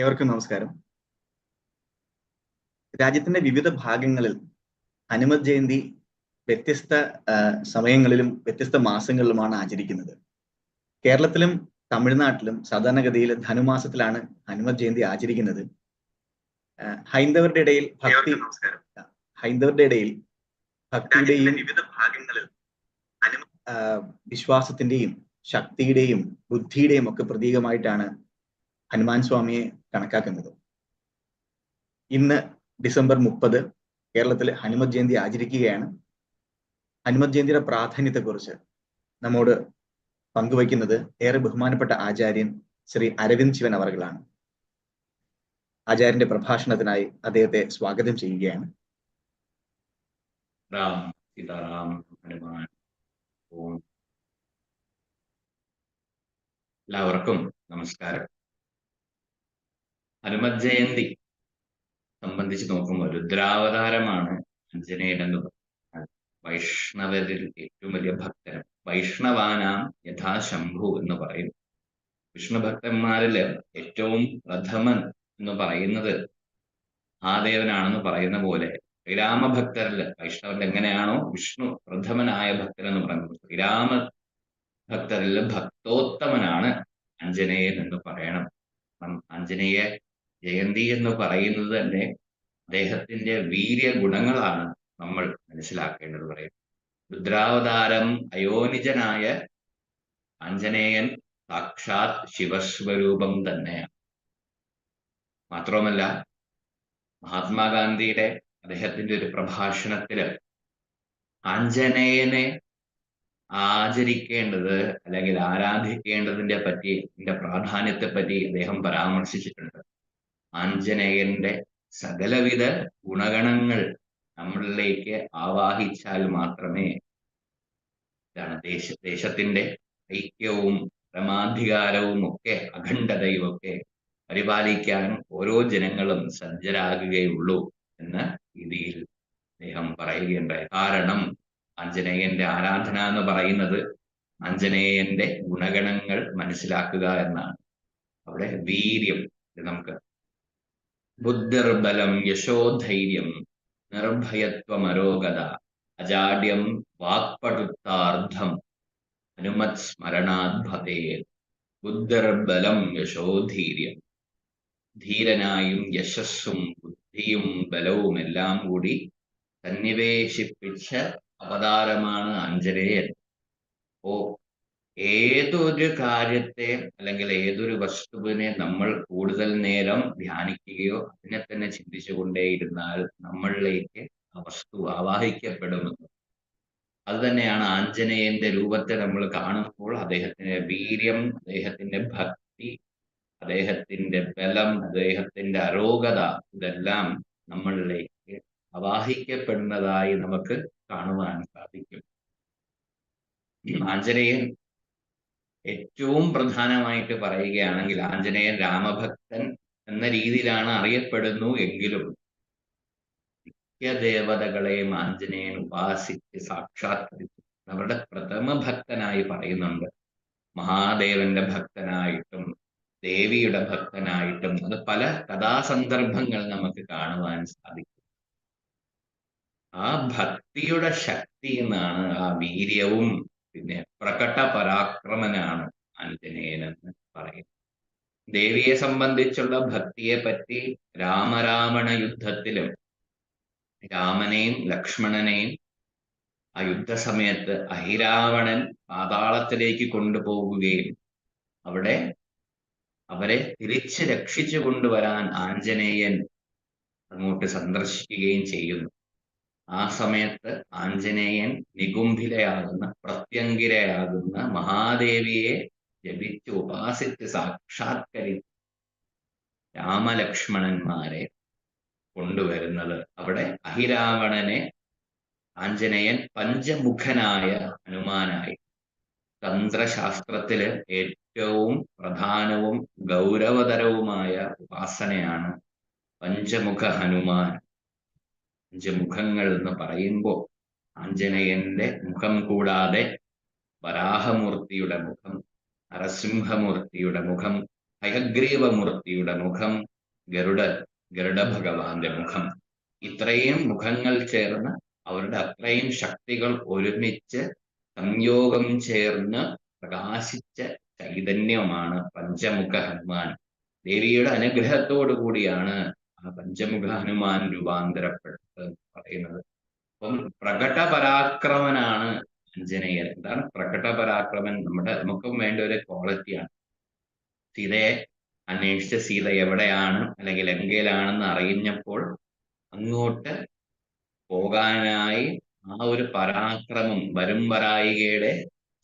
ഏവർക്കും നമസ്കാരം. രാജ്യത്തിന്റെ വിവിധ ഭാഗങ്ങളിൽ ഹനുമത് ജയന്തി വ്യത്യസ്ത സമയങ്ങളിലും വ്യത്യസ്ത മാസങ്ങളിലുമാണ് ആചരിക്കുന്നത്. കേരളത്തിലും തമിഴ്നാട്ടിലും സാധാരണഗതിയിൽ ധനുമാസത്തിലാണ് ഹനുമത് ജയന്തി ആചരിക്കുന്നത്. ഹൈന്ദവരുടെ ഇടയിൽ ഭക്തി ഹൈന്ദവരുടെ ഇടയിൽ ഭക്തിയുടെയും വിവിധ ഭാഗങ്ങളിൽ വിശ്വാസത്തിന്റെയും ശക്തിയുടെയും ബുദ്ധിയുടെയും ഒക്കെ പ്രതീകമായിട്ടാണ് ഹനുമാൻ സ്വാമിയെ കണക്കാക്കുന്നത്. ഇന്ന് ഡിസംബർ മുപ്പത് കേരളത്തിൽ ഹനുമത് ജയന്തി ആചരിക്കുകയാണ്. ഹനുമത് ജയന്തിയുടെ പ്രാധാന്യത്തെക്കുറിച്ച് നമ്മോട് പങ്കുവയ്ക്കുന്നത് ഏറെ ബഹുമാനപ്പെട്ട ആചാര്യൻ ശ്രീ അരവിന്ദ് ശിവൻ അവർകളാണ് ആചാര്യന്റെ പ്രഭാഷണത്തിനായി അദ്ദേഹത്തെ സ്വാഗതം ചെയ്യുകയാണ്. എല്ലാവർക്കും നമസ്കാരം. ഹനുമത് ജയന്തി സംബന്ധിച്ച് നോക്കുമ്പോൾ രുദ്രാവതാരമാണ് അഞ്ജനേയൻ എന്ന് വൈഷ്ണവരിൽ ഏറ്റവും വലിയ ഭക്തൻ. വൈഷ്ണവാനാം യഥാശംഭു എന്ന് പറയും. വിഷ്ണു ഭക്തന്മാരിൽ ഏറ്റവും പ്രഥമൻ എന്ന് പറയുന്നത് മഹാദേവനാണെന്ന് പറയുന്ന പോലെ ശ്രീരാമഭക്തരിൽ വൈഷ്ണവന്റെ എങ്ങനെയാണോ വിഷ്ണു പ്രഥമനായ ഭക്തൻ എന്ന് പറയുന്നത്. ശ്രീരാമ ഭക്തരിൽ ഭക്തോത്തമനാണ് അഞ്ജനേയൻ എന്ന് പറയണം. അഞ്ജനേയ ജയന്തി എന്ന് പറയുന്നത് തന്നെ അദ്ദേഹത്തിന്റെ വീര്യ ഗുണങ്ങളാണ് നമ്മൾ മനസ്സിലാക്കേണ്ടത് പറയും രുദ്രാവതാരം അയോനിജനായ ആഞ്ജനേയൻ സാക്ഷാത് ശിവസ്വരൂപം തന്നെയാണ്. മാത്രവുമല്ല മഹാത്മാഗാന്ധിയുടെ അദ്ദേഹത്തിന്റെ ഒരു പ്രഭാഷണത്തിൽ ആഞ്ജനേയനെ ആചരിക്കേണ്ടത് അല്ലെങ്കിൽ ആരാധിക്കേണ്ടതിന്റെ പറ്റി പ്രാധാന്യത്തെ പറ്റി അദ്ദേഹം പരാമർശിച്ചിട്ടുണ്ട്. ആഞ്ജനേയന്റെ സകലവിധ ഗുണഗണങ്ങൾ നമ്മളിലേക്ക് ആവാഹിച്ചാൽ മാത്രമേ ഇതാണ് ദേശ ദേശത്തിന്റെ ഐക്യവും പരമാധികാരവും ഒക്കെ അഖണ്ഡതയും ഒക്കെ പരിപാലിക്കാൻ ഓരോ ജനങ്ങളും സജ്ജരാകുകയുള്ളൂ എന്ന രീതിയിൽ അദ്ദേഹം പറയുകയുണ്ടായി. കാരണം ആഞ്ജനേയന്റെ ആരാധന എന്ന് പറയുന്നത് ആഞ്ജനേയന്റെ ഗുണഗണങ്ങൾ മനസ്സിലാക്കുക എന്നാണ്. അവിടെ വീര്യം നമുക്ക് ബുദ്ധിർബലം യശോധൈര്യം നിർഭയത്വമരോഗത അജാഡ്യം വാക്പടുത്താർത്ഥം ഹനുമത് സ്മരണാദ്ഭതേ ബുദ്ധിർബലം യശോധീര്യം ധീരനായും യശസ്സും ബുദ്ധിയും ബലവും എല്ലാം കൂടി സന്നിവേശിപ്പിച്ച അവതാരമാണ് ആഞ്ജനേയൻ. ഓ ഏതൊരു കാര്യത്തെ അല്ലെങ്കിൽ ഏതൊരു വസ്തുവിനെ നമ്മൾ കൂടുതൽ നേരം ധ്യാനിക്കുകയോ അതിനെ തന്നെ ചിന്തിച്ചുകൊണ്ടേയിരുന്നാൽ നമ്മളിലേക്ക് ആ വസ്തു ആവാഹിക്കപ്പെടുമെന്ന് അത് തന്നെയാണ് ആഞ്ജനേയന്റെ രൂപത്തെ നമ്മൾ കാണുമ്പോൾ അദ്ദേഹത്തിന്റെ വീര്യം അദ്ദേഹത്തിന്റെ ഭക്തി അദ്ദേഹത്തിന്റെ ബലം അദ്ദേഹത്തിന്റെ അരോഗത ഇതെല്ലാം നമ്മളിലേക്ക് അവാഹിക്കപ്പെടുന്നതായി നമുക്ക് കാണുവാൻ സാധിക്കും. ആഞ്ജനേയൻ ഏറ്റവും പ്രധാനമായിട്ട് പറയുകയാണെങ്കിൽ ആഞ്ജനേയൻ രാമഭക്തൻ എന്ന രീതിയിലാണ് അറിയപ്പെടുന്നു എങ്കിലും നിത്യദേവതകളെയും ആഞ്ജനേയൻ ഉപാസിച്ച് സാക്ഷാത്കരിച്ചു അവരുടെ പ്രഥമ ഭക്തനായി പറയുന്നുണ്ട്. മഹാദേവന്റെ ഭക്തനായിട്ടും ദേവിയുടെ ഭക്തനായിട്ടും അത് പല കഥാസന്ദർഭങ്ങൾ നമുക്ക് കാണുവാൻ സാധിക്കും. ആ ഭക്തിയുടെ ശക്തി എന്നാണ് ആ വീര്യവും പിന്നെ പ്രകട പരാക്രമനാണ് ആഞ്ജനേയനെന്ന് പറയുന്നു ദേവിയെ സംബന്ധിച്ചുള്ള ഭക്തിയെ പറ്റി രാമരാവണ യുദ്ധത്തിലും രാമനെയും ലക്ഷ്മണനെയും ആ യുദ്ധസമയത്ത് അഹിരാവണൻ പാതാളത്തിലേക്ക് കൊണ്ടുപോകുകയും അവിടെ അവരെ തിരിച്ച് രക്ഷിച്ചു കൊണ്ടുവരാൻ ആഞ്ജനേയൻ അങ്ങോട്ട് സന്ദർശിക്കുകയും ചെയ്യുന്നു. ആ സമയത്ത് ആഞ്ജനേയൻ നികുംഭിലയാകുന്ന പ്രത്യങ്കിരയാകുന്ന മഹാദേവിയെ ജപിച്ച് ഉപാസിച്ച് സാക്ഷാത്കരി രാമലക്ഷ്മണന്മാരെ കൊണ്ടുവരുന്നത്. അവിടെ അഹിരാവണനെ ആഞ്ജനേയൻ പഞ്ചമുഖനായ ഹനുമാനായി. തന്ത്രശാസ്ത്രത്തിൽ ഏറ്റവും പ്രധാനവും ഗൗരവതരവുമായ ഉപാസനയാണ് പഞ്ചമുഖ ഹനുമാൻ. പഞ്ചമുഖങ്ങൾ എന്ന് പറയുമ്പോൾ ആഞ്ജനേയന്റെ മുഖം കൂടാതെ വരാഹമൂർത്തിയുടെ മുഖം നരസിംഹമൂർത്തിയുടെ മുഖം ഹയഗ്രീവമൂർത്തിയുടെ മുഖം ഗരുഡ ഗരുഡ ഭഗവാന്റെ മുഖം. ഇത്രയും മുഖങ്ങൾ ചേർന്ന് അവരുടെ അത്രയും ശക്തികൾ ഒരുമിച്ച് സംയോഗം ചേർന്ന് പ്രകാശിച്ച ചൈതന്യമാണ് പഞ്ചമുഖ ഹനുമാൻ. ദേവിയുടെ അനുഗ്രഹത്തോടു കൂടിയാണ് ആ പഞ്ചമുഖ ഹനുമാൻ രൂപാന്തരപ്പെട്ടത് പറയുന്നത്. അപ്പം പ്രകട പരാക്രമനാണ് അഞ്ജനേയൻ എന്താണ് പ്രകട പരാക്രമൻ നമ്മുടെ നമുക്കും വേണ്ട ഒരു ക്വാളിറ്റിയാണ് സീതയെ അന്വേഷിച്ച സീത എവിടെയാണ് അല്ലെങ്കിൽ ലങ്കയിലാണെന്ന് അറിഞ്ഞപ്പോൾ അങ്ങോട്ട് പോകാനായി ആ ഒരു പരാക്രമം വരും വരായികയുടെ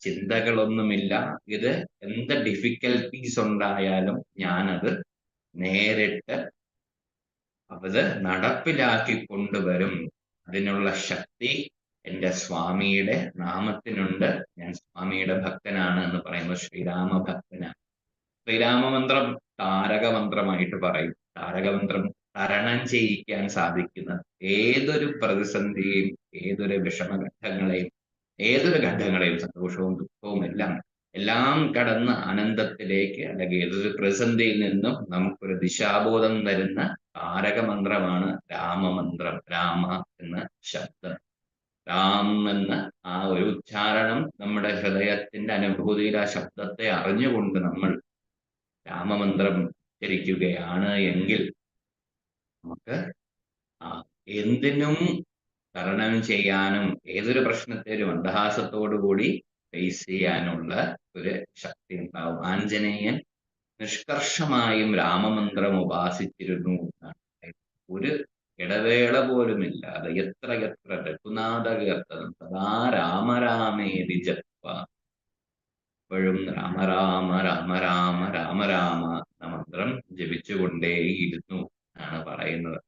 ചിന്തകളൊന്നുമില്ല. ഇത് എന്ത് ഡിഫിക്കൽട്ടീസ് ഉണ്ടായാലും ഞാനത് നേരിട്ട് അത് നടപ്പിലാക്കി കൊണ്ടുവരും അതിനുള്ള ശക്തി എന്റെ സ്വാമിയുടെ നാമത്തിനുണ്ട്. ഞാൻ സ്വാമിയുടെ ഭക്തനാണ് എന്ന് പറയുന്നത് ശ്രീരാമ ഭക്തനാണ് ശ്രീരാമമന്ത്രം താരകമന്ത്രമായിട്ട് പറയും. താരകമന്ത്രം തരണം ചെയ്യിക്കാൻ സാധിക്കുന്ന ഏതൊരു പ്രതിസന്ധിയും ഏതൊരു വിഷമഘട്ടങ്ങളെയും ഏതൊരു ഘട്ടങ്ങളെയും സന്തോഷവും ദുഃഖവും എല്ലാം എല്ലാം കടന്ന് അനന്തത്തിലേക്ക് അല്ലെങ്കിൽ ഏതൊരു പ്രതിസന്ധിയിൽ നിന്നും നമുക്കൊരു ദിശാബോധം തരുന്ന താരകമന്ത്രമാണ് രാമമന്ത്രം രാമ എന്ന ശബ്ദം. രാം എന്ന ആ ഒരു ഉച്ചാരണം നമ്മുടെ ഹൃദയത്തിന്റെ അനുഭൂതിയിൽ ആ ശബ്ദത്തെ അറിഞ്ഞുകൊണ്ട് നമ്മൾ രാമമന്ത്രം ഉച്ചരിക്കുകയാണ് എങ്കിൽ നമുക്ക് ആ എന്തിനും തരണം ചെയ്യാനും ഏതൊരു പ്രശ്നത്തെയും കൂടി ഫേസ് ചെയ്യാനുള്ള ഒരു ശക്തി ഉണ്ടാവും. ആഞ്ജനേയൻ നിഷ്കർഷമായും രാമമന്ത്രം ഉപാസിച്ചിരുന്നു എന്നാണ്. ഒരു ഇടവേള പോലുമില്ലാതെ എത്ര എത്ര രഘുനാഥ കീർത്തനം സദാ രാമരാമേതി ജപ്പ എപ്പോഴും രാമ രാമ രാമ രാമ രാമ രാമ എന്ന മന്ത്രം ജപിച്ചുകൊണ്ടേയിരുന്നു എന്നാണ് പറയുന്നത്.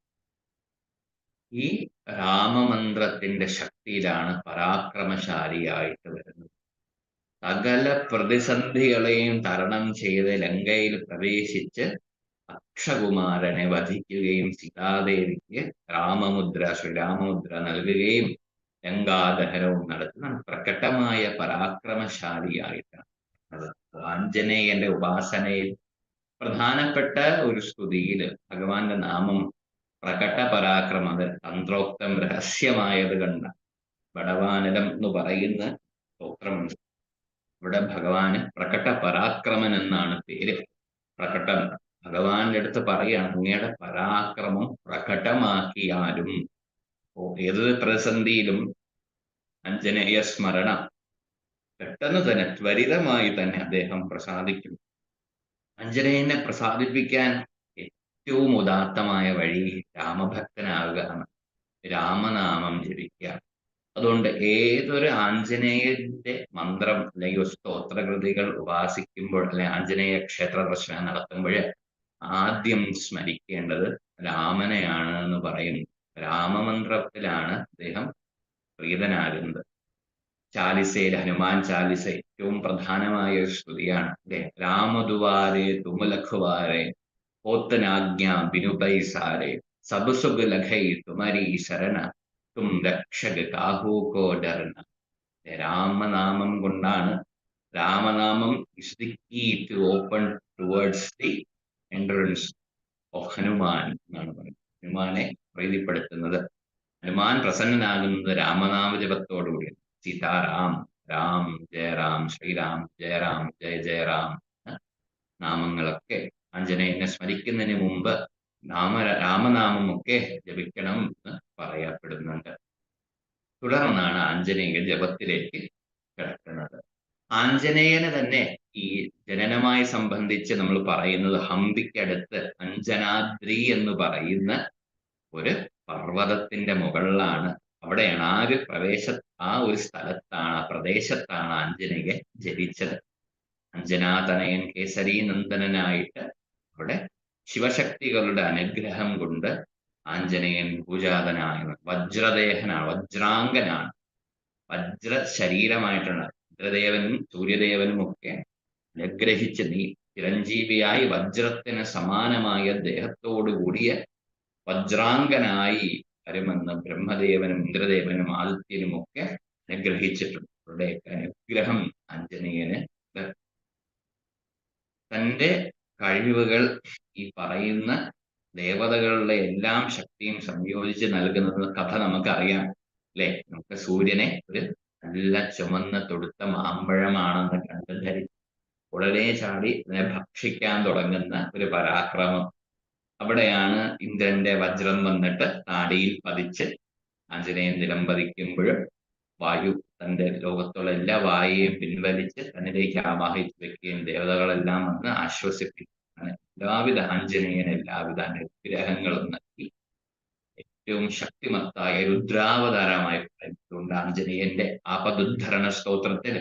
ഈ രാമമന്ത്രത്തിന്റെ ശക്തിയിലാണ് പരാക്രമശാലിയായിട്ട് വരുന്നത്. സകല പ്രതിസന്ധികളെയും തരണം ചെയ്ത് ലങ്കയിൽ പ്രവേശിച്ച് അക്ഷകുമാരനെ വധിക്കുകയും സീതാദേവിക്ക് രാമമുദ്ര ശ്രീരാമമുദ്ര നൽകുകയും ലങ്കാദഹനവും നടത്തുന്ന പ്രകടമായ പരാക്രമശാലിയായിട്ടാണ്. അത് ആഞ്ജനേയന്റെ ഉപാസനയിൽ പ്രധാനപ്പെട്ട ഒരു സ്തുതിയിൽ ഭഗവാന്റെ നാമം പ്രകട പരാക്രമം അത് തന്ത്രോക്തം രഹസ്യമായത് കണ്ട ബടവാനലം എന്ന് പറയുന്ന സ്തോത്രമുണ്ട് ഇവിടെ ഭഗവാന് പ്രകട പരാക്രമൻ എന്നാണ് പേര്. പ്രകടം. ഭഗവാന്റെ അടുത്ത് പറയാണ് അങ്ങയുടെ പരാക്രമം പ്രകടമാക്കിയാലും ഏത് പ്രതിസന്ധിയിലും അഞ്ജനേയ സ്മരണ പെട്ടെന്ന് തന്നെ ത്വരിതമായി തന്നെ അദ്ദേഹം പ്രസാദിക്കും അഞ്ജനേയനെ പ്രസാദിപ്പിക്കാൻ ഏറ്റവും ഉദാത്തമായ വഴി രാമഭക്തനാകുക രാമനാമം ജപിക്കുക. അതുകൊണ്ട് ഏതൊരു ആഞ്ജനേയന്റെ മന്ത്രം അല്ലെങ്കിൽ സ്തോത്രകൃതികൾ ഉപാസിക്കുമ്പോൾ അല്ലെങ്കിൽ ആഞ്ജനേയ ക്ഷേത്ര ദർശനം നടത്തുമ്പോൾ ആദ്യം സ്മരിക്കേണ്ടത് രാമനെയാണ് എന്ന് പറയുന്നു. രാമമന്ത്രത്തിലാണ് അദ്ദേഹം പ്രീതനാകുന്നത്. ചാലിസയിൽ ഹനുമാൻ ചാലിസ ഏറ്റവും പ്രധാനമായ ഒരു ശ്രുതിയാണ് അല്ലെ രാമദുവാരെ തുമുലഖുവാരെ പോത്തനാജ്ഞ ബിനുപൈസാരെ സബുസുബ് ലഖൈ തുമരി ശരണ തും രക്ഷക കാഹൂകോ ഡർന രാമനാമം കൊണ്ടാണ് രാമനാമം is the key to open towards the entrance of Hanuman എന്നാണ് പറയുന്നത്. ഹനുമാനെ പ്രീതിപ്പെടുത്തുന്നത്. ഹനുമാൻ പ്രസന്നനാകുന്നത് രാമനാമ ജപത്തോടുകൂടി സീതാറാം രാം ജയറാം ശ്രീരാം ജയറാം ജയ ജയറാം നാമങ്ങളൊക്കെ ആഞ്ജനേയനെ സ്മരിക്കുന്നതിന് മുമ്പ് നാമ രാമനാമമൊക്കെ ജപിക്കണം എന്ന് തുടർന്നാണ് ആഞ്ജനേയൻ ജപത്തിലേക്ക് കിടക്കുന്നത്. ആഞ്ജനേയനെ തന്നെ ഈ ജനനമായി സംബന്ധിച്ച് നമ്മൾ പറയുന്നത് ഹംപിക്കടുത്ത് അഞ്ജനാദ്രി എന്ന് പറയുന്ന ഒരു പർവതത്തിന്റെ മുകളിലാണ്. അവിടെയാണ് ആ ഒരു പ്രവേശ ആ ഒരു സ്ഥലത്താണ് ആ പ്രദേശത്താണ് ആഞ്ജനേയൻ ജനിച്ചത്. അഞ്ജനാതനയൻ കേസരീനന്ദനായിട്ട് അവിടെ ശിവശക്തികളുടെ അനുഗ്രഹം കൊണ്ട് ആഞ്ജനേയൻ പൂജാതനായ വജ്രദേഹനാണ് വജ്രാംഗനാണ്. വജ്ര ശരീരമായിട്ടാണ് ഇന്ദ്രദേവനും സൂര്യദേവനും ഒക്കെ അനുഗ്രഹിച്ച് നീ ചിരഞ്ജീവിയായി വജ്രത്തിന് സമാനമായ ദേഹത്തോടു കൂടിയ വജ്രാംഗനായി വരുമെന്ന് ബ്രഹ്മദേവനും ഇന്ദ്രദേവനും ആദിത്യനും ഒക്കെ അനുഗ്രഹിച്ചിട്ടുണ്ട്. അവരുടെയൊക്കെ അനുഗ്രഹം ആഞ്ജനേയന്. തന്റെ കഴിവുകൾ ഈ പറയുന്ന ദേവതകളുടെ എല്ലാം ശക്തിയും സംയോജിച്ച് നൽകുന്നത് കഥ നമുക്കറിയാം അല്ലെ? നമുക്ക് സൂര്യനെ ഒരു നല്ല ചുമന്ന തൊടുത്ത മാമ്പഴമാണെന്ന് കണ്ട് ധരിച്ചു. ഉടനെ ചാടി അതിനെ ഭക്ഷിക്കാൻ തുടങ്ങുന്ന ഒരു പരാക്രമം. അവിടെയാണ് ഇന്ദ്രന്റെ വജ്രം വന്നിട്ട് താടിയിൽ പതിച്ച് ആഞ്ജനേയൻ നിലം പതിക്കുമ്പോഴും വായു തന്റെ ലോകത്തുള്ള എല്ലാ വായുവും പിൻവലിച്ച് തന്നിലേക്ക് ആവാഹിച്ചു വെക്കുകയും ദേവതകളെല്ലാം വന്ന് ആശ്വസിപ്പിക്കും എല്ലാവിധ ആഞ്ജനേയനെ എല്ലാവിധ അനുഗ്രഹങ്ങളും നൽകി. ഏറ്റവും ശക്തിമത്തായ രുദ്രാവതാരമായി പറയുന്നുണ്ട് ആഞ്ജനേയന്റെ ആപദുദ്ധരണ സ്തോത്രത്തിൽ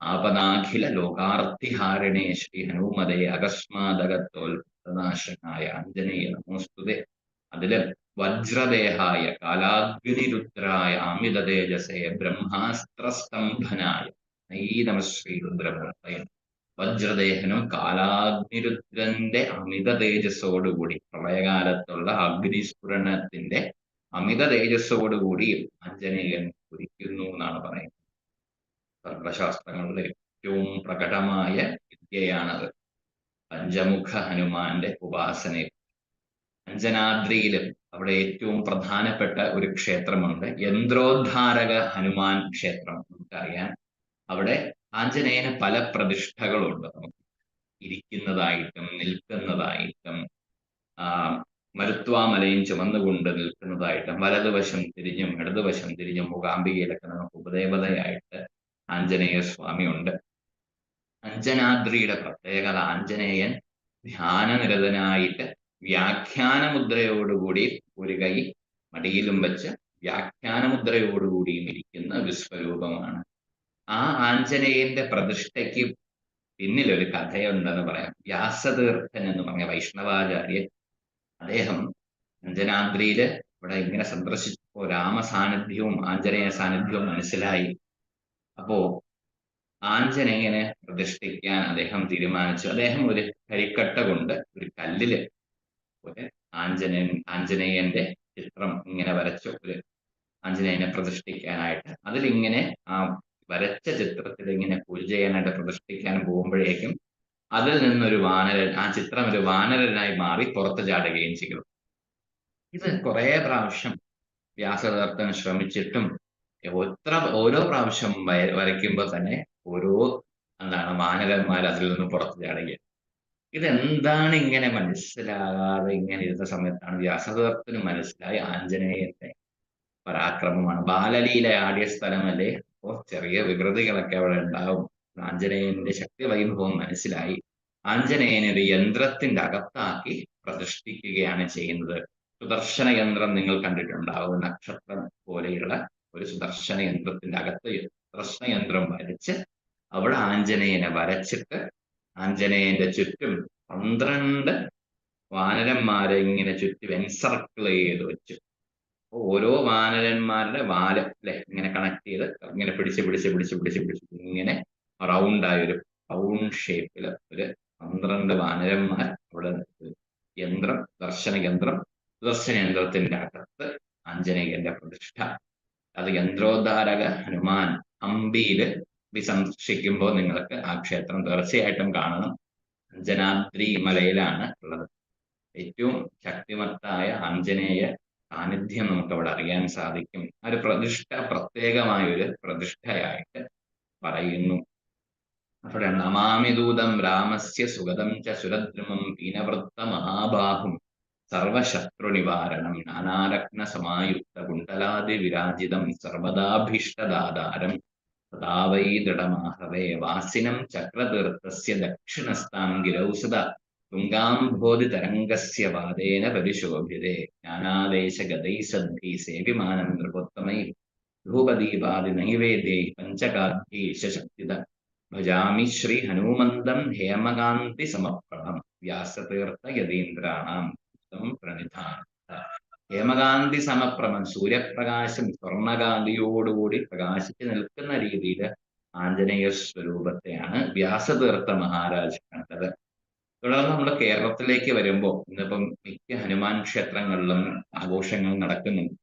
ആപനാഖില ലോകാർത്തിഹാരിണേ ശ്രീ ഹനുമതേ അകസ്മാതകത്തോൽനാശനായ ആഞ്ജനേയ നമോസ്തുതേ. അതിൽ വജ്രദേഹായ കാലാഗ്നിരുദ്രായ അമിത തേജസേ ബ്രഹ്മാസ്ത്രസ്തംഭനായ നമ ശ്രീ രുദ്രമൂർത്തയൻ വജ്രദേഹനും കാലാഗ്നിരുദ്രന്റെ അമിത തേജസ്സോടുകൂടി പ്രളയകാലത്തുള്ള അഗ്നിസ്ഫുരണത്തിന്റെ അമിത തേജസ്സോടുകൂടി ആഞ്ജനേയൻ കുരിക്കുന്നു എന്നാണ് പറയുന്നത്. സർവശാസ്ത്രങ്ങളുടെ ഏറ്റവും പ്രകടമായ വിദ്യയാണത്. പഞ്ചമുഖ ഹനുമാന്റെ ഉപാസന അഞ്ജനാദ്രിയിലും അവിടെ ഏറ്റവും പ്രധാനപ്പെട്ട ഒരു ക്ഷേത്രമുണ്ട്. യന്ത്രോദ്ധാരക ഹനുമാൻ ക്ഷേത്രം. നമുക്കറിയാം. അവിടെ ആഞ്ജനേയന് പല പ്രതിഷ്ഠകളുണ്ട്. നമുക്ക് ഇരിക്കുന്നതായിട്ടും നിൽക്കുന്നതായിട്ടും ആ മരുത്വാമലയും ചുമന്നുകൊണ്ട് നിൽക്കുന്നതായിട്ടും വലതുവശം തിരിഞ്ഞും ഇടതുവശം തിരിഞ്ഞും മൂകാംബികയിലൊക്കെ നമുക്ക് ഉപദേവതയായിട്ട് ആഞ്ജനേയ സ്വാമി ഉണ്ട്. അഞ്ജനാദ്രിയുടെ പ്രത്യേകത ആഞ്ജനേയൻ ധ്യാനനിരതനായിട്ട് വ്യാഖ്യാനമുദ്രയോടുകൂടി ഒരു കൈ മടിയിലും വെച്ച് വ്യാഖ്യാനമുദ്രയോടുകൂടിയും ഇരിക്കുന്ന വിശ്വരൂപമാണ്. ആ ആഞ്ജനേയന്റെ പ്രതിഷ്ഠയ്ക്ക് പിന്നിലൊരു കഥയുണ്ടെന്ന് പറയാം. വ്യാസതീർത്ഥൻ എന്ന് പറഞ്ഞ വൈഷ്ണവാചാര്യൻ അദ്ദേഹം അഞ്ജനാദ്രിയിൽ ഇവിടെ ഇങ്ങനെ സന്ദർശിച്ചപ്പോ രാമ സാന്നിധ്യവും ആഞ്ജനേയ സാന്നിധ്യവും മനസ്സിലായി. അപ്പോ ആഞ്ജനേയനെ പ്രതിഷ്ഠിക്കാൻ അദ്ദേഹം തീരുമാനിച്ചു. അദ്ദേഹം ഒരു കരിക്കട്ട കൊണ്ട് ഒരു കല്ലിൽ ഒരു ആഞ്ജനേയൻ ആഞ്ജനേയന്റെ ചിത്രം ഇങ്ങനെ വരച്ചു. ഒരു ആഞ്ജനേയനെ പ്രതിഷ്ഠിക്കാനായിട്ട്. അതിലിങ്ങനെ ആ വരച്ച ചിത്രത്തിൽ ഇങ്ങനെ പൂജ ചെയ്യാനായിട്ട് പ്രതിഷ്ഠിക്കാൻ പോകുമ്പോഴേക്കും അതിൽ നിന്നൊരു വാനരൻ ആ ചിത്രം ഒരു വാനരനായി മാറി പുറത്ത് ചാടുകയും ചെയ്തു. ഇത് കുറെ പ്രാവശ്യം വ്യാസതീർത്ഥൻ ശ്രമിച്ചിട്ടും എത്ര ഓരോ പ്രാവശ്യം വര വരയ്ക്കുമ്പോൾ തന്നെ ഓരോ എന്താണ് വാനരന്മാർ അതിൽ നിന്ന് പുറത്ത് ചാടുകയാണ് ഇതെന്താണ് ഇങ്ങനെ മനസ്സിലാകാതെ ഇങ്ങനെ ഇരുന്ന സമയത്താണ് വ്യാസതീർത്ഥന് മനസ്സിലായി ആഞ്ജനേയന്റെ പരാക്രമമാണ്. ബാലലീല ആടിയ സ്ഥലമല്ലേ? ചെറിയ വികൃതികളൊക്കെ അവിടെ ഉണ്ടാവും. ആഞ്ജനേയന്റെ ശക്തി വൈഭവം മനസ്സിലായി. ആഞ്ജനേയനെ ഒരു യന്ത്രത്തിന്റെ അകത്താക്കി പ്രതിഷ്ഠിക്കുകയാണ് ചെയ്യുന്നത്. സുദർശന യന്ത്രം നിങ്ങൾ കണ്ടിട്ടുണ്ടാവും. നക്ഷത്രം പോലെയുള്ള ഒരു സുദർശന യന്ത്രത്തിന്റെ അകത്ത് സുദർശന യന്ത്രം വരച്ച് അവിടെ ആഞ്ജനേയനെ വരച്ചിട്ട് ആഞ്ജനേയന്റെ ചുറ്റും പന്ത്രണ്ട് വാനരന്മാരെ ഇങ്ങനെ ചുറ്റും എൻസർക്കിൾ ചെയ്ത് വെച്ചു. ഓരോ വാനരന്മാരുടെ വാൽ അല്ലെ? ഇങ്ങനെ കണക്ട് ചെയ്ത് ഇങ്ങനെ പിടിച്ച് പിടിച്ച് പിടിച്ച് പിടിച്ച് പിടിച്ച് ഇങ്ങനെ റൗണ്ട് ആയ ഒരു റൗണ്ട് ഷേപ്പിൽ ഒരു പന്ത്രണ്ട് വാനരന്മാർ അവിടെ യന്ത്രം ദർശന യന്ത്രം ദർശന യന്ത്രത്തിന്റെ അകത്ത് ആഞ്ജനേയന്റെ പ്രതിഷ്ഠ. അത് യന്ത്രോദ്ധാരക ഹനുമാൻ അമ്പിയിൽ സന്ദർശിക്കുമ്പോൾ നിങ്ങൾക്ക് ആ ക്ഷേത്രം തീർച്ചയായിട്ടും കാണണം. അഞ്ജനാദ്രി മലയിലാണ് ഉള്ളത്. ഏറ്റവും ശക്തിമത്തായ ആഞ്ജനേയ സാന്നിധ്യം നമുക്ക് അവിടെ അറിയാൻ സാധിക്കും. ഒരു പ്രതിഷ്ഠ പ്രത്യേകമായ ഒരു പ്രതിഷ്ഠയായിട്ട് പറയുന്നു. അവിടെ നമാമി ദൂതം രാമസ്യ സുഗതം ച സുരദ്രമം പീനവൃത്ത മഹാബാഹും സർവശത്രു നിവാരണം നാനാരത്ന സമായുക്ത കുണ്ടലാദി വിരാജിതം സർവദാഭീഷ്ടദാതാരം സദാവൈ ദൃഢമാഹവേ വാസിനം ചക്രതീർത്ഥസ്യ ദക്ഷിണസ്ഥാം ഗിരൗസത തുങ്കാംഭോധി തരംഗസ്യ വാദേന പരിശോഭ്യതേ. ജ്ഞാനാദേശഗതൈ സദ്ധി സേവിമാനം നൃപോത്തമൈ. ധൂപദീപാദി നൈവേദ്യൈ പഞ്ചകാദ്യൈ ശക്തിത ഭജാമി ശ്രീ ഹനുമന്തം ഹേമകാന്തി സമപ്രഭം വ്യാസതീർത്ഥ യതീന്ദ്രാണാം പ്രണിധാന ഹേമകാന്തി സമപ്രമം സൂര്യപ്രകാശം സ്വർണകാന്തിയോടുകൂടി പ്രകാശിച്ചു നിൽക്കുന്ന രീതിയിൽ ആഞ്ജനേയ സ്വരൂപത്തെയാണ് വ്യാസതീർത്ഥ മഹാരാജ് കണ്ടത്. തുടർന്ന് നമ്മുടെ കേരളത്തിലേക്ക് വരുമ്പോൾ ഇന്നിപ്പം മിക്ക ഹനുമാൻ ക്ഷേത്രങ്ങളിലും ആഘോഷങ്ങൾ നടക്കുന്നുണ്ട്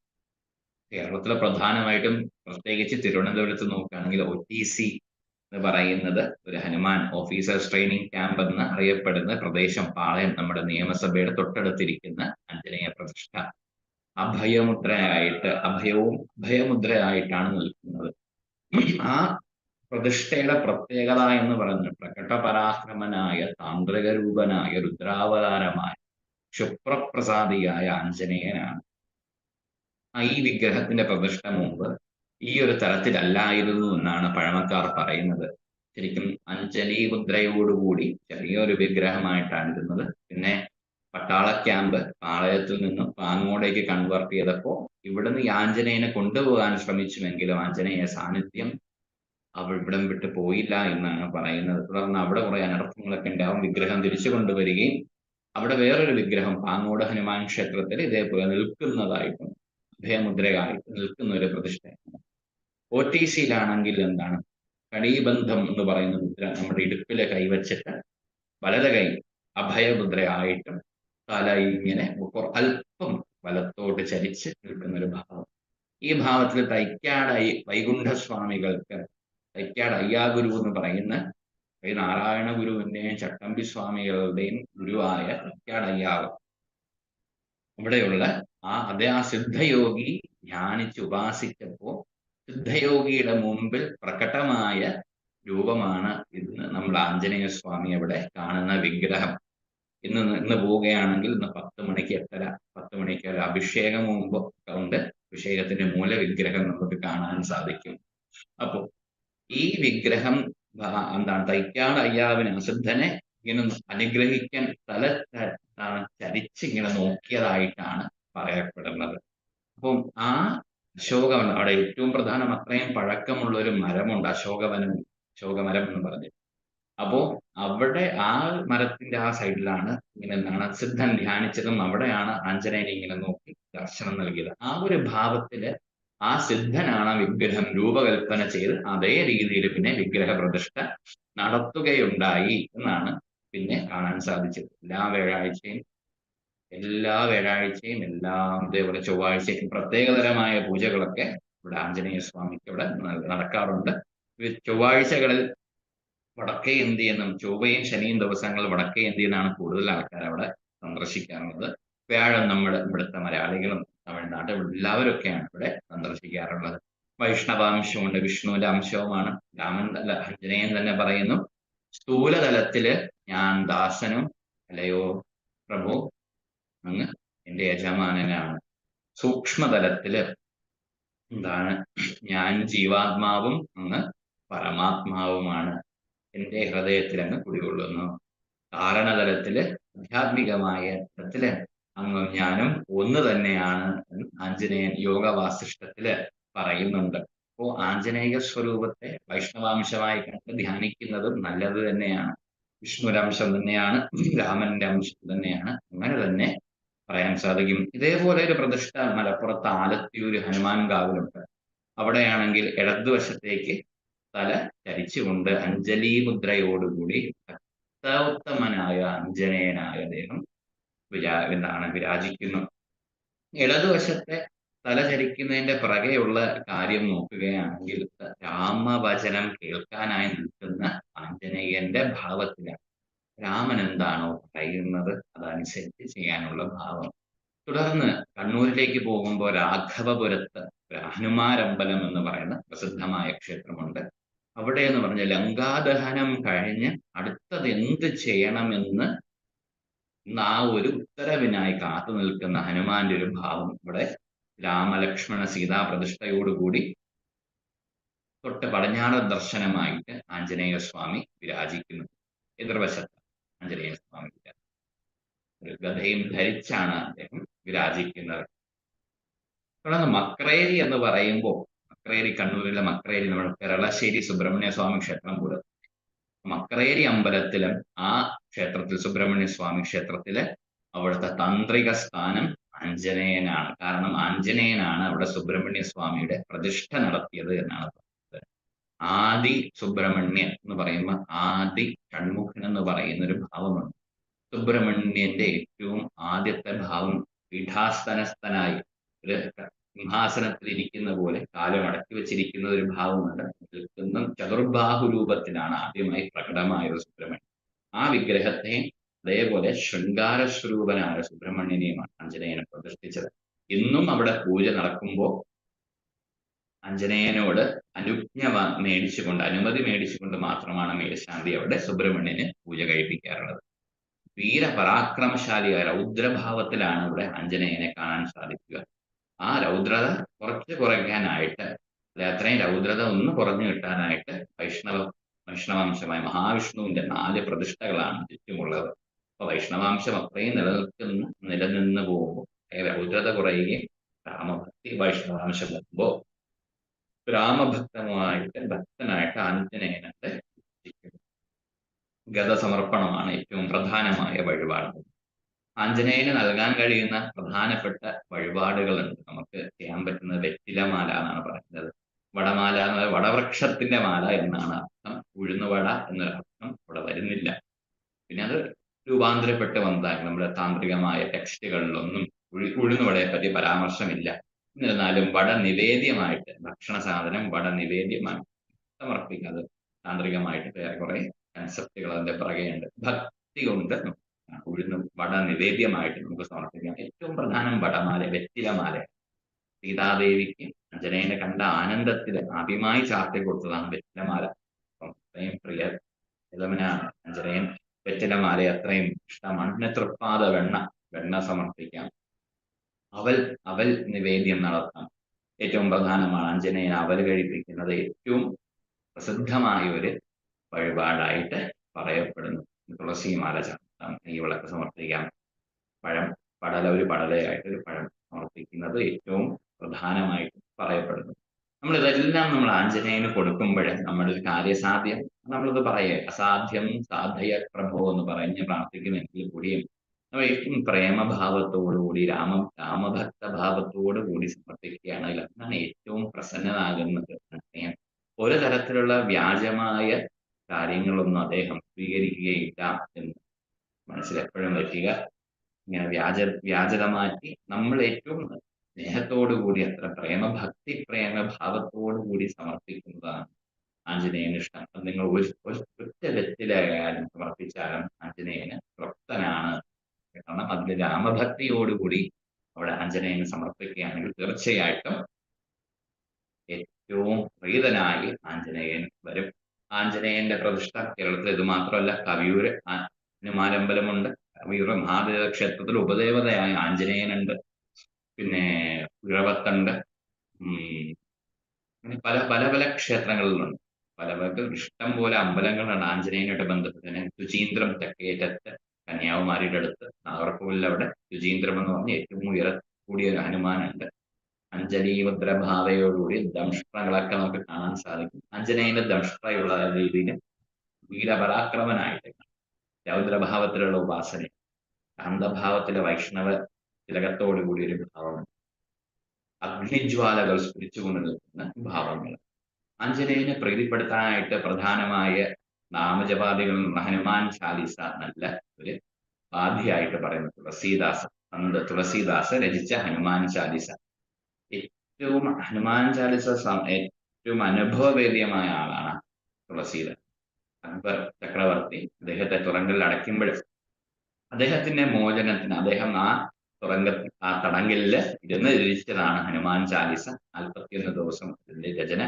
കേരളത്തിലെ പ്രധാനമായിട്ടും പ്രത്യേകിച്ച് തിരുവനന്തപുരത്ത് നോക്കുകയാണെങ്കിൽ ഒ ടി സി എന്ന് പറയുന്നത് ഒരു ഹനുമാൻ ഓഫീസേഴ്സ് ട്രെയിനിങ് ക്യാമ്പ് എന്ന് അറിയപ്പെടുന്ന പ്രദേശം പാളയം നമ്മുടെ നിയമസഭയുടെ തൊട്ടടുത്തിരിക്കുന്ന ആഞ്ജനേയ പ്രതിഷ്ഠ. അഭയമുദ്രയായിട്ട് അഭയവും അഭയമുദ്രയായിട്ടാണ് നിൽക്കുന്നത്. ആ പ്രതിഷ്ഠയുടെ പ്രത്യേകത എന്ന് പറഞ്ഞ് പ്രകടപരാക്രമനായ താന്ത്രിക രൂപനായ രുദ്രാവതാരമായ ക്ഷുപ്രപ്രസാദിയായ ആഞ്ജനേയനാണ്. ഈ വിഗ്രഹത്തിന്റെ പ്രതിഷ്ഠ മുമ്പ് ഈ ഒരു തരത്തിലല്ലായിരുന്നു എന്നാണ് പഴമക്കാർ പറയുന്നത്. ശരിക്കും അഞ്ജലി മുദ്രയോടുകൂടി ചെറിയൊരു വിഗ്രഹമായിട്ടാണ് ഇരുന്നത്. പിന്നെ പട്ടാള ക്യാമ്പ് പാളയത്തിൽ നിന്നും പാങ്ങോടേക്ക് കൺവേർട്ട് ചെയ്തപ്പോൾ ഇവിടുന്ന് ഈ ആഞ്ജനേയനെ കൊണ്ടുപോകാൻ ശ്രമിച്ചുവെങ്കിലും ആഞ്ജനേയ സാന്നിധ്യം അവൾ ഇവിടം വിട്ട് പോയില്ല എന്നാണ് പറയുന്നത്. തുടർന്ന് അവിടെ കുറെ അനർത്ഥങ്ങളൊക്കെ ഉണ്ടാവും വിഗ്രഹം തിരിച്ചു കൊണ്ടുവരികയും അവിടെ വേറൊരു വിഗ്രഹം പാങ്ങോട് ഹനുമാൻ ക്ഷേത്രത്തിൽ ഇതേപോലെ നിൽക്കുന്നതായിട്ടും അഭയമുദ്രയായിട്ട് നിൽക്കുന്ന ഒരു പ്രതിഷ്ഠയാണ്. ഒ ടി സിയിലാണെങ്കിൽ എന്താണ്? കടീബന്ധം എന്ന് പറയുന്ന മുദ്ര നമ്മുടെ ഇടുപ്പിലെ കൈവച്ചിട്ട് വലത് കൈ അഭയമുദ്രയായിട്ടും തല ഇങ്ങനെ അല്പം വലത്തോട്ട് ചരിച്ച് നിൽക്കുന്ന ഒരു ഭാവം. ഈ ഭാവത്തിൽ തൈക്കാടായി വൈകുണ്ഠസ്വാമികൾക്ക് തൈക്കാട് അയ്യാഗുരു എന്ന് പറയുന്ന ശ്രീ നാരായണ ഗുരുവിന്റെയും ചട്ടമ്പി സ്വാമികളുടെയും ഗുരുവായ തൈക്കാട് അയ്യാവ് ഇവിടെയുള്ള ആ അതേ ആ സിദ്ധയോഗി ധ്യാനിച്ച് ഉപാസിച്ചപ്പോ സിദ്ധയോഗിയുടെ മുമ്പിൽ പ്രകടമായ രൂപമാണ് ഇന്ന് നമ്മൾ ആഞ്ജനേയ സ്വാമി അവിടെ കാണുന്ന വിഗ്രഹം. ഇന്ന് ഇന്ന് പോവുകയാണെങ്കിൽ ഇന്ന് പത്ത് മണിക്ക് എട്ടര പത്ത് മണിക്ക് ഒരു അഭിഷേകം മുമ്പ് ഉണ്ട്. അഭിഷേകത്തിന്റെ മൂലവിഗ്രഹം നമുക്ക് കാണാൻ സാധിക്കും. അപ്പോ ഈ വിഗ്രഹം എന്താണ് തൈക്കാട് അയ്യാവിന് അസിദ്ധനെ ഇങ്ങനെ അനുഗ്രഹിക്കാൻ തല ചരിച്ച് ഇങ്ങനെ നോക്കിയതായിട്ടാണ് പറയപ്പെടുന്നത്. അപ്പം ആ അശോകവനം അവിടെ ഏറ്റവും പ്രധാനം അത്രയും പഴക്കമുള്ള ഒരു മരമുണ്ട് അശോകവനം അശോകമരം എന്ന് പറഞ്ഞു അപ്പോ അവിടെ ആ മരത്തിന്റെ ആ സൈഡിലാണ് ഇങ്ങനെ എന്താണ് സിദ്ധൻ ധ്യാനിച്ചതും അവിടെയാണ് ആഞ്ജനേയനെ ഇങ്ങനെ നോക്കി ദർശനം നൽകിയത്. ആ ഒരു ഭാവത്തിൽ ആ സിദ്ധനാണ് വിഗ്രഹം രൂപകൽപ്പന ചെയ്ത് അതേ രീതിയിൽ പിന്നെ വിഗ്രഹ പ്രതിഷ്ഠ നടത്തുകയുണ്ടായി എന്നാണ് പിന്നെ കാണാൻ സാധിച്ചത്. എല്ലാ വ്യാഴാഴ്ചയും എല്ലാ വ്യാഴാഴ്ചയും എല്ലാ ഇതേപോലെ ചൊവ്വാഴ്ചയും പ്രത്യേകതരമായ പൂജകളൊക്കെ ഇവിടെ ആഞ്ജനേയ സ്വാമിക്ക് ഇവിടെ നടക്കാറുണ്ട്. ചൊവ്വാഴ്ചകളിൽ വടക്കേ ഇന്ത്യ എന്നും ചൊവ്വയും ശനിയും ദിവസങ്ങൾ വടക്കേ ഇന്ത്യ എന്നാണ് കൂടുതൽ ആൾക്കാർ അവിടെ സന്ദർശിക്കാറുള്ളത്. വ്യാഴം നമ്മുടെ ഇവിടുത്തെ മലയാളികളും തമിഴ്നാട് എല്ലാവരൊക്കെയാണ് ഇവിടെ സന്ദർശിക്കാറുള്ളത്. വൈഷ്ണവാംശമുണ്ട് വിഷ്ണുവിന്റെ അംശവുമാണ് രാമൻ അല്ല അർജുനയൻ തന്നെ പറയുന്നു സ്ഥൂലതലത്തിൽ ഞാൻ ദാസനും അല്ലയോ പ്രഭു അങ്ങ് എന്റെ യജമാനനാണ്. സൂക്ഷ്മതലത്തിൽ എന്താണ്? ഞാൻ ജീവാത്മാവും അങ്ങ് പരമാത്മാവുമാണ്. എന്റെ ഹൃദയത്തിൽ അങ്ങ് കുടികൊള്ളുന്നു. കാരണതലത്തിൽ ആധ്യാത്മികമായ തലത്തിൽ അങ്ങ് ഞാനും ഒന്ന് തന്നെയാണ് ആഞ്ജനേയൻ യോഗ വാസിഷ്ടത്തിൽ പറയുന്നുണ്ട്. അപ്പോ ആഞ്ജനേയ സ്വരൂപത്തെ വൈഷ്ണവാംശമായി കണ്ട് ധ്യാനിക്കുന്നതും നല്ലത് തന്നെയാണ്. വിഷ്ണുരംശം തന്നെയാണ് രാമന്റെ അംശം തന്നെയാണ്. അങ്ങനെ തന്നെ പറയാൻ സാധിക്കും. ഇതേപോലെ ഒരു പ്രതിഷ്ഠ മലപ്പുറത്ത് ആലത്തിയൂര് ഹനുമാൻ കാവിലുണ്ട്. അവിടെയാണെങ്കിൽ ഇടതുവശത്തേക്ക് തല ചരിച്ചുകൊണ്ട് അഞ്ജലി മുദ്രയോടുകൂടി ഭക്തോത്തമനായ അഞ്ജനേയനായ അദ്ദേഹം വിരാ എന്താണ് വിരാജിക്കുന്നു. ഇടതുവശത്തെ തല ചരിക്കുന്നതിന്റെ പിറകെയുള്ള കാര്യം നോക്കുകയാണെങ്കിൽ രാമവചനം കേൾക്കാനായി നിൽക്കുന്ന ആഞ്ജനേയന്റെ ഭാവത്തിലാണ്. രാമൻ എന്താണോ പറയുന്നത് അതനുസരിച്ച് ചെയ്യാനുള്ള ഭാവം. തുടർന്ന് കണ്ണൂരിലേക്ക് പോകുമ്പോൾ രാഘവപുരത്ത് ഹനുമാരമ്പലം എന്ന് പറയുന്ന പ്രസിദ്ധമായ ക്ഷേത്രമുണ്ട്. അവിടെ എന്ന് പറഞ്ഞ ലങ്കാദഹനം കഴിഞ്ഞ് അടുത്തത് എന്ത് ചെയ്യണമെന്ന് ആ ഒരു ഉത്തരവിനായി കാത്തു നിൽക്കുന്ന ഹനുമാന്റെ ഒരു ഭാവം ഇവിടെ രാമലക്ഷ്മണ സീതാ പ്രതിഷ്ഠയോടുകൂടി തൊട്ട് പടിഞ്ഞാറ് ദർശനമായിട്ട് ആഞ്ജനേയ സ്വാമി വിരാജിക്കുന്നു. എതിർവശത്ത് ആഞ്ജനേയ സ്വാമി ഒരു ഗതയും ധരിച്ചാണ് അദ്ദേഹം വിരാജിക്കുന്നത്. തുടർന്ന് മക്രേരി എന്ന് പറയുമ്പോൾ മക്രേരി കണ്ണൂരിലെ മക്രേരി നമ്മുടെ പെരളശ്ശേരി സുബ്രഹ്മണ്യ സ്വാമി ക്ഷേത്രം പോലെ മക്രേരി അമ്പലത്തിലും ആ ക്ഷേത്രത്തിൽ സുബ്രഹ്മണ്യ സ്വാമി ക്ഷേത്രത്തിൽ അവിടുത്തെ താന്ത്രിക സ്ഥാനം ആഞ്ജനേയനാണ്. കാരണം ആഞ്ജനേയനാണ് അവിടെ സുബ്രഹ്മണ്യ സ്വാമിയുടെ പ്രതിഷ്ഠ നടത്തിയത് എന്നാണ് പറയുന്നത് ആദി സുബ്രഹ്മണ്യൻ എന്ന് പറയുമ്പോൾ ആദി ഷൺമുഖൻ എന്ന് പറയുന്ന ഒരു ഭാവമുണ്ട്. സുബ്രഹ്മണ്യന്റെ ഏറ്റവും ആദ്യത്തെ ഭാവം പീഠാസ്തനസ്ഥനായി ഒരു സിംഹാസനത്തിൽ ഇരിക്കുന്ന പോലെ കാലം അടക്കി വെച്ചിരിക്കുന്ന ഒരു ഭാവമുണ്ട്. നിൽക്കുന്ന ചതുർബാഹു രൂപത്തിലാണ് ആദ്യമായി പ്രകടമായത് സുബ്രഹ്മണ്യൻ. ആ വിഗ്രഹത്തെ അതേപോലെ ശൃംഗാര സ്വരൂപനായ സുബ്രഹ്മണ്യനെയുമാണ് അഞ്ജനേയനെ പ്രതിഷ്ഠിച്ചത്. ഇന്നും അവിടെ പൂജ നടക്കുമ്പോൾ അഞ്ജനേയനോട് അനുജ്ഞ മേടിച്ചുകൊണ്ട് അനുമതി മേടിച്ചുകൊണ്ട് മാത്രമാണ് മേൽശാന്തി അവിടെ സുബ്രഹ്മണ്യന് പൂജ കഴിപ്പിക്കാറുള്ളത്. വീരപരാക്രമശാലിയായ രൗദ്രഭാവത്തിലാണ് ഇവിടെ അഞ്ജനേയനെ കാണാൻ സാധിക്കുക. ആ രൗദ്രത കുറച്ച് കുറയ്ക്കാനായിട്ട് അല്ലെ അത്രയും രൗദ്രത ഒന്ന് കുറഞ്ഞു കിട്ടാനായിട്ട് വൈഷ്ണവ വൈഷ്ണവാംശമായ മഹാവിഷ്ണുവിന്റെ നാല് പ്രതിഷ്ഠകളാണ് ചുറ്റുമുള്ളത് അപ്പൊ വൈഷ്ണവാംശം അത്രയും നിലനിൽക്കുന്ന നിലനിന്ന് പോകുമ്പോൾ രൗദ്രത കുറയുകയും രാമഭക്തി വൈഷ്ണവാംശം വരുമ്പോൾ രാമഭക്തമായിട്ട് ഭക്തനായിട്ട് ആഞ്ജനേയനത്തെ. ഗതസമർപ്പണമാണ് ഏറ്റവും പ്രധാനമായ വഴിപാട് ആഞ്ജനേയന് നൽകാൻ കഴിയുന്ന പ്രധാനപ്പെട്ട വഴിപാടുകളുണ്ട്. നമുക്ക് ചെയ്യാൻ പറ്റുന്ന വെറ്റിലമാല എന്നാണ് പറയുന്നത്. വടമാല എന്ന് വടവൃക്ഷത്തിന്റെ മാല എന്നാണ് അർത്ഥം. ഉഴുന്നുവട എന്നൊരു അർത്ഥം ഇവിടെ വരുന്നില്ല. പിന്നെ അത് രൂപാന്തരപ്പെട്ട് വന്നതായി. നമ്മുടെ താന്ത്രികമായ ടെക്സ്റ്റുകളിലൊന്നും ഉഴു ഉഴുന്നുവടയെ പറ്റി പരാമർശമില്ല. എന്നിരുന്നാലും വട നിവേദ്യമായിട്ട് ഭക്ഷണ സാധനം വട നിവേദ്യമായി സമർപ്പിക്കുന്നത് താന്ത്രികമായിട്ട് വേറെ കുറെ കൺസെപ്റ്റുകൾ അതിന്റെ പിറകെയുണ്ട്. ഭക്തി കൊണ്ട് ഉഴുന്ന് വട നിവേദ്യമായിട്ട് നമുക്ക് സമർപ്പിക്കാം. ഏറ്റവും പ്രധാനം വടമാല വെറ്റിലമാല. സീതാദേവിക്ക് അഞ്ജനേനെ കണ്ട ആനന്ദത്തിൽ ആദ്യമായി ചാർത്തി കൊടുത്തതാണ് വെറ്റിലമാല. അത്രയും പ്രിയ ഇളവനാണ് അഞ്ജനേയൻ വെറ്റിലമാല അത്രയും ഇഷ്ടമാണ്. പിന്നെ തൃപ്പാത വെണ്ണ വെണ്ണ സമർപ്പിക്കാം. അവൽ അവൽ നിവേദ്യം നടത്താം. ഏറ്റവും പ്രധാനമാണ് അഞ്ജനേയൻ അവൽ കഴിപ്പിക്കുന്നത്. ഏറ്റവും പ്രസിദ്ധമായ ഒരു വഴിപാടായിട്ട് പറയപ്പെടുന്നു. തുളസിമാല ചാർത്താം. ഈ വിളക്ക് സമർപ്പിക്കാം പഴം പടല ഒരു പടലയായിട്ട് ഒരു പഴം സമർപ്പിക്കുന്നത് ഏറ്റവും പ്രധാനമായിട്ട് പറയപ്പെടുന്നു. നമ്മൾ ഇതെല്ലാം നമ്മൾ ആഞ്ജനേയന് കൊടുക്കുമ്പോൾ ഒരു കാര്യസാധ്യം നമ്മളിത് പറയേ അസാധ്യം സാധയ പ്രഭോ എന്ന് പറഞ്ഞ് പ്രാർത്ഥിക്കുന്നെങ്കിൽ കൂടിയും നമ്മൾ ഏറ്റവും പ്രേമഭാവത്തോടുകൂടി രാമ രാമഭക്ത ഭാവത്തോടു കൂടി സമർപ്പിക്കുകയാണെങ്കിൽ അതാണ് ഏറ്റവും പ്രസന്നനാകുന്നത് അദ്ദേഹം ഒരു തരത്തിലുള്ള വ്യാജമായ കാര്യങ്ങളൊന്നും അദ്ദേഹം സ്വീകരിക്കുകയില്ല എന്ന് മനസ്സിൽ എപ്പോഴും വയ്ക്കുക. ഇങ്ങനെ വ്യാജ വ്യാജത നമ്മൾ ഏറ്റവും സ്നേഹത്തോടുകൂടി അത്ര പ്രേമഭക്തി പ്രേമ ഭാവത്തോടു കൂടി സമർപ്പിക്കുന്നതാണ് ആഞ്ജനേയന് ഇഷ്ടം. അത് നിങ്ങൾ ഒരു ഒറ്റ വെറ്റിലായാലും സമർപ്പിച്ചാലും ആഞ്ജനേയന് തൃപ്തനാണ് കാരണം അതിൽ രാമഭക്തിയോടുകൂടി അവിടെ ആഞ്ജനേയന് സമർപ്പിക്കുകയാണെങ്കിൽ തീർച്ചയായിട്ടും ഏറ്റവും പ്രീതനായി ആഞ്ജനേയൻ വരും. ആഞ്ജനേയന്റെ പ്രതിഷ്ഠ കേരളത്തിൽ ഇത് മാത്രമല്ല കവിയൂര് ആ- ഹനുമാനമ്പലമുണ്ട് ഇവിടെ മഹാദേവ ക്ഷേത്രത്തിൽ ഉപദേവതയായ ആഞ്ജനേയനുണ്ട്. പിന്നെ ഇഴവത്തുണ്ട് ഉം പല പല പല ക്ഷേത്രങ്ങളിലുണ്ട്. പല പല ഇഷ്ടം പോലെ അമ്പലങ്ങളാണ് ആഞ്ജനേയനായിട്ട് ബന്ധപ്പെട്ട് തന്നെ സുചീന്ദ്രം തെക്കേറ്റത്ത് കന്യാകുമാരിയുടെ അടുത്ത് നാഗർകോവിലിൽ അവിടെ സുചീന്ദ്രം എന്ന് പറഞ്ഞ ഏറ്റവും ഉയര കൂടിയ ഒരു ഹനുമാനുണ്ട്. അഞ്ജലീഭദ്രഭാവയോടുകൂടി ദംഷ്ട്രങ്ങളൊക്കെ നമുക്ക് കാണാൻ സാധിക്കും. അഞ്ജനേയന്റെ ദംഷ്ട്രയുള്ള രീതിയിൽ വീരപരാക്രമനായിട്ട് രൗദ്രഭാവത്തിലുള്ള ഉപാസന. അന്ധഭാവത്തിലെ വൈഷ്ണവ തിലകത്തോടു കൂടി ഒരു ഭാവമുണ്ട് അഗ്നിജ്വാലകൾ സ്ഫുരിച്ചുകൊണ്ട് നിൽക്കുന്ന ഭാവങ്ങൾ. ആഞ്ജനേയനെ പ്രീതിപ്പെടുത്താനായിട്ട് പ്രധാനമായ നാമജപാദികൾ ഹനുമാൻ ചാലീസ നല്ല ഒരു ബാധ്യയായിട്ട് പറയുന്നത് തുളസീദാസ് അന്ന് തുളസീദാസ് രചിച്ച ഹനുമാൻ ചാലീസ. ഏറ്റവും ഹനുമാൻ ചാലീസ ഏറ്റവും അനുഭവവേദ്യമായ ആളാണ് തുളസീദാസ് അക്ബർ ചക്രവർത്തി അദ്ദേഹത്തെ തുറങ്കലിൽ അടയ്ക്കുമ്പോൾ അദ്ദേഹത്തിന്റെ മോചനത്തിന് അദ്ദേഹം ആ തുറങ്ക ആ തടങ്കലിൽ ഇരുന്ന് രചിച്ചതാണ് ഹനുമാൻ ചാലിസ. നാൽപ്പത്തിയൊന്ന് ദിവസം ഇതിന്റെ രചന.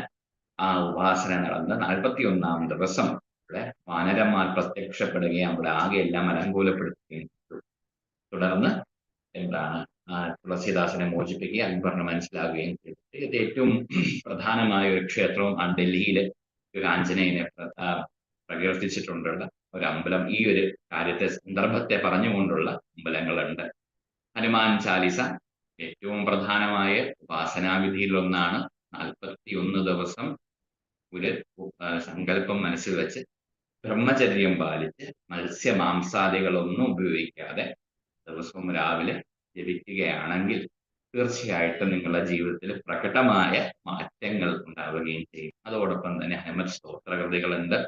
ആ ഉപാസന നടന്ന് നാൽപ്പത്തി ഒന്നാം ദിവസം ഇവിടെ വാനരന്മാർ പ്രത്യക്ഷപ്പെടുകയും അവിടെ ആകെ എല്ലാം അലങ്കോലപ്പെടുത്തുകയും. തുടർന്ന് എന്താണ് തുളസീദാസിനെ മോചിപ്പിക്കുകയും അക്ബറിന് മനസ്സിലാവുകയും ചെയ്തു. ഇത് ഏറ്റവും പ്രധാനമായ ഒരു ക്ഷേത്രവും ആ ഡൽഹിയിലെ ഒരു ആഞ്ജനേയനെ പ്രകീർത്തിച്ചിട്ടുണ്ടുള്ള ഒരു അമ്പലം ഈ ഒരു കാര്യത്തെ സന്ദർഭത്തെ പറഞ്ഞുകൊണ്ടുള്ള അമ്പലങ്ങളുണ്ട്. ഹനുമാൻ ചാലിസ ഏറ്റവും പ്രധാനമായ ഉപാസനാവിധിയിൽ ഒന്നാണ് നാൽപ്പത്തി ഒന്ന് ദിവസം ഒരു സങ്കല്പം മനസ്സിൽ വെച്ച് ബ്രഹ്മചര്യം പാലിച്ച് മത്സ്യ മാംസാദികളൊന്നും ഉപയോഗിക്കാതെ ദിവസവും രാവിലെ ജപിക്കുകയാണെങ്കിൽ തീർച്ചയായിട്ടും നിങ്ങളുടെ ജീവിതത്തിൽ പ്രകടമായ മാറ്റങ്ങൾ ഉണ്ടാവുകയും ചെയ്യും. അതോടൊപ്പം തന്നെ ഹനുമത് സ്തോത്രകൃതികളുണ്ട്.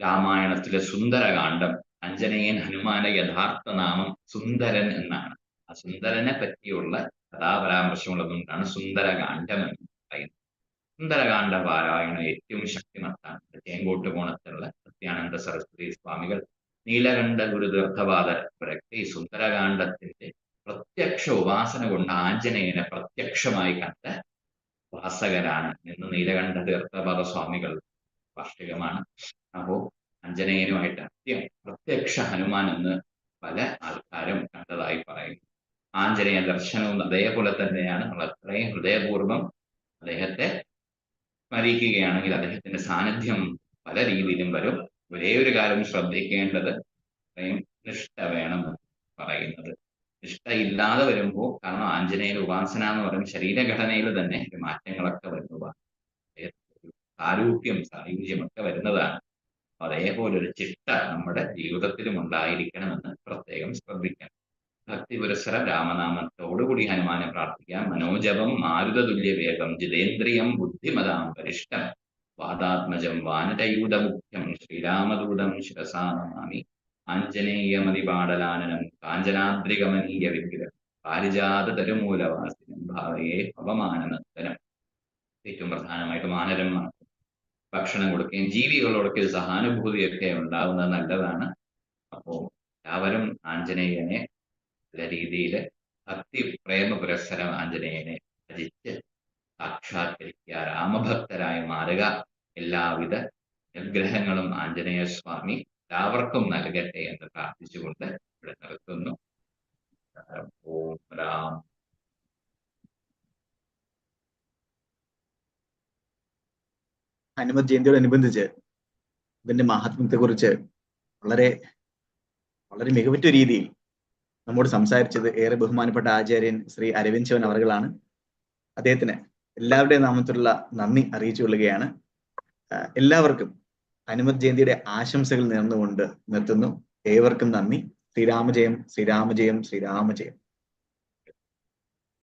രാമായണത്തിലെ സുന്ദരകാന്ഡം. അഞ്ജനേയൻ ഹനുമാന്റെ യഥാർത്ഥ നാമം സുന്ദരൻ എന്നാണ്. ആ സുന്ദരനെ പറ്റിയുള്ള കഥാപരാമർശമുള്ളതുകൊണ്ടാണ് സുന്ദരകാന്ഡം എന്ന് പറയുന്നത്. സുന്ദരകാന്ഡ പാരായണം ഏറ്റവും ശക്തിമത്താണ്. ചേങ്കോട്ട് കോണത്തിലുള്ള സത്യാനന്ദ സരസ്വതി സ്വാമികൾ നീലകണ്ഠ ഗുരുതീർത്ഥപാദരൊക്കെ ഈ സുന്ദരകാന്ഡത്തിന്റെ പ്രത്യക്ഷ ഉപാസന കൊണ്ട് ആഞ്ജനേയനെ പ്രത്യക്ഷമായി കണ്ട ഉപാസകരാണ്. എന്ന് നീലകണ്ഠ തീർത്ഥപാദ സ്വാമികൾ വാർഷികമാണ്. അപ്പോ അഞ്ജനേയനുമായിട്ട് അത്യം പ്രത്യക്ഷ ഹനുമാൻ എന്ന് പല ആൾക്കാരും കണ്ടതായി പറയുന്നു. ആഞ്ജനേയ ദർശനവും അതേപോലെ തന്നെയാണ്. നമ്മൾ അത്രയും ഹൃദയപൂർവം അദ്ദേഹത്തെ സ്മരിക്കുകയാണെങ്കിൽ അദ്ദേഹത്തിന്റെ സാന്നിധ്യം പല രീതിയിലും വരും. ഒരേ ഒരു കാര്യം ശ്രദ്ധിക്കേണ്ടത് അത്രയും നിഷ്ഠ വേണം പറയുന്നത്. നിഷ്ഠ ഇല്ലാതെ വരുമ്പോൾ കാരണം ആഞ്ജനേയ ഉപാസന എന്ന് പറയുമ്പോൾ ശരീരഘടനയിൽ തന്നെ മാറ്റങ്ങളൊക്കെ വരുന്നതാണ്. സാരൂപ്യം സായുജ്യമൊക്കെ വരുന്നതാണ്. അതേപോലെ ഒരു ചിട്ട നമ്മുടെ ജീവിതത്തിലും ഉണ്ടായിരിക്കണമെന്ന് പ്രത്യേകം ശ്രദ്ധിക്കണം. ഭക്തി പുരസ്സര രാമനാമത്തോടുകൂടി ഹനുമാനെ പ്രാർത്ഥിക്കാം. മനോജപം മാരുതതുല്യ വേഗം ജിതേന്ദ്രിയം ബുദ്ധിമതാം പരിഷ്ടം വാദാത്മജം വാനരയൂതമുഖ്യം ശ്രീരാമദൂതം ശിരസാ നമാമി ആഞ്ജനേയമതിപാടലാനനം കാഞ്ചനാദ്രികമനീയ വിഗ്രഹം പാരിജാത തരുമൂലവാസിനം ഭാവയെ പവമാനനത്തനം ഏറ്റവും പ്രധാനമായിട്ട് മാനരന്മാർക്ക് ഭക്ഷണം കൊടുക്കുകയും ജീവികളോടൊക്കെ സഹാനുഭൂതിയൊക്കെ ഉണ്ടാകുന്നത് നല്ലതാണ്. അപ്പോൾ എല്ലാവരും ആഞ്ജനേയനെ നല്ല രീതിയിൽ ഭക്തി പ്രേമ പുരസ്സരം ആഞ്ജനേയനെ ഭജിച്ച് സാക്ഷാത്കരിക്കുക. രാമഭക്തരായി മാറുക. എല്ലാവിധ അനുഗ്രഹങ്ങളും ആഞ്ജനേയ സ്വാമി എല്ലാവർക്കും നൽകട്ടെ എന്ന് പ്രാർത്ഥിച്ചുകൊണ്ട് ഇവിടെ നിർത്തുന്നു. ഓം രാം ഹനുമത് ജയന്തിയോടനുബന്ധിച്ച് ഇതിന്റെ മഹാത്മ്യത്തെക്കുറിച്ച് വളരെ വളരെ മികവറ്റ രീതിയിൽ നമ്മോട് സംസാരിച്ചത് ഏറെ ബഹുമാനപ്പെട്ട ആചാര്യൻ ശ്രീ അരവിന്ദ് ശിവൻ അവർകളാണ് അദ്ദേഹത്തിന് എല്ലാവരുടെയും നാമത്തിലുള്ള നന്ദി അറിയിച്ചു കൊള്ളുകയാണ്. എല്ലാവർക്കും ഹനുമത് ജയന്തിയുടെ ആശംസകൾ നേർന്നുകൊണ്ട് നിർത്തുന്നു. ഏവർക്കും നന്ദി. ശ്രീരാമജയം ശ്രീരാമജയം ശ്രീരാമജയം.